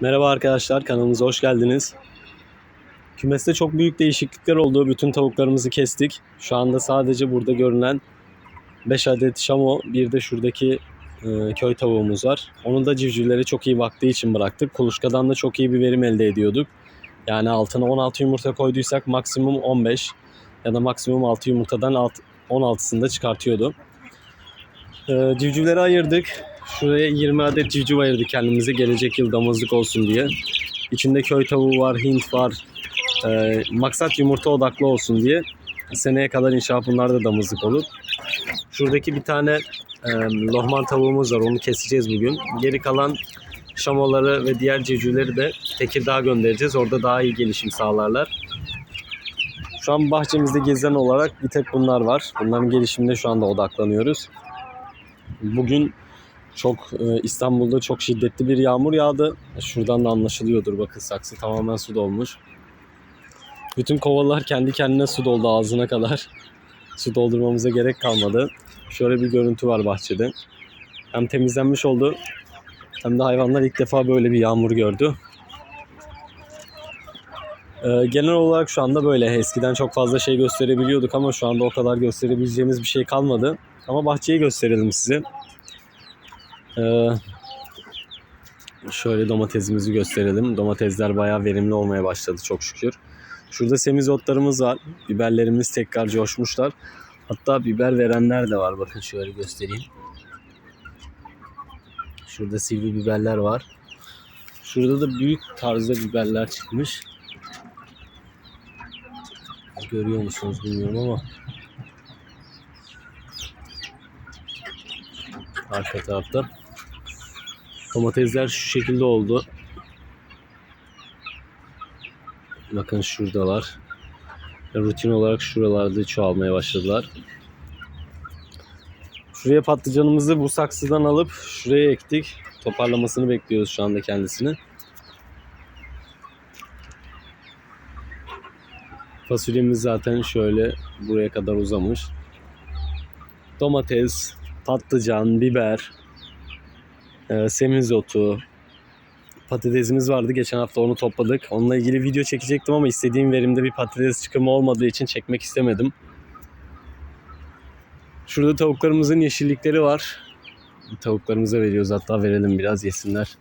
Merhaba arkadaşlar, kanalımıza hoş geldiniz. Kümeste çok büyük değişiklikler oldu. Bütün tavuklarımızı kestik. Şu anda sadece burada görünen 5 adet şamo, bir de şuradaki e, köy tavuğumuz var. Onun da civcivlere çok iyi baktığı için bıraktık. Kuluçkadan da çok iyi bir verim elde ediyorduk. Yani altına 16 yumurta koyduysak maksimum 15 ya da maksimum 6 yumurtadan alt- 16'sını da çıkartıyordu. E, civcivleri ayırdık. Şuraya 20 adet civciv ayırdık kendimize gelecek yıl damızlık olsun diye. İçinde köy tavuğu var, hint var. Ee, maksat yumurta odaklı olsun diye. Seneye kadar inşallah bunlar da damızlık olur. Şuradaki bir tane e, lohman tavuğumuz var. Onu keseceğiz bugün. Geri kalan şamoları ve diğer civcivleri de Tekirdağ'a göndereceğiz. Orada daha iyi gelişim sağlarlar. Şu an bahçemizde gezen olarak bir tek bunlar var. Bunların gelişimine şu anda odaklanıyoruz. Bugün çok e, İstanbul'da çok şiddetli bir yağmur yağdı. Şuradan da anlaşılıyordur bakın saksı tamamen su dolmuş. Bütün kovalar kendi kendine su doldu ağzına kadar. Su doldurmamıza gerek kalmadı. Şöyle bir görüntü var bahçede. Hem temizlenmiş oldu hem de hayvanlar ilk defa böyle bir yağmur gördü. Ee, genel olarak şu anda böyle. Eskiden çok fazla şey gösterebiliyorduk ama şu anda o kadar gösterebileceğimiz bir şey kalmadı. Ama bahçeyi gösterelim size. Ee, şöyle domatesimizi gösterelim. Domatesler bayağı verimli olmaya başladı çok şükür. Şurada semizotlarımız var. Biberlerimiz tekrar coşmuşlar. Hatta biber verenler de var. Bakın şöyle göstereyim. Şurada sivri biberler var. Şurada da büyük tarzda biberler çıkmış. Görüyor musunuz bilmiyorum ama. Arka tarafta. Domatesler şu şekilde oldu. Bakın şuradalar. Rutin olarak şuralarda çoğalmaya başladılar. Şuraya patlıcanımızı bu saksıdan alıp şuraya ektik. Toparlamasını bekliyoruz şu anda kendisini. Fasulyemiz zaten şöyle buraya kadar uzamış. Domates, patlıcan, biber, e, semizotu, patatesimiz vardı. Geçen hafta onu topladık. Onunla ilgili video çekecektim ama istediğim verimde bir patates çıkımı olmadığı için çekmek istemedim. Şurada tavuklarımızın yeşillikleri var. Tavuklarımıza veriyoruz hatta verelim biraz yesinler.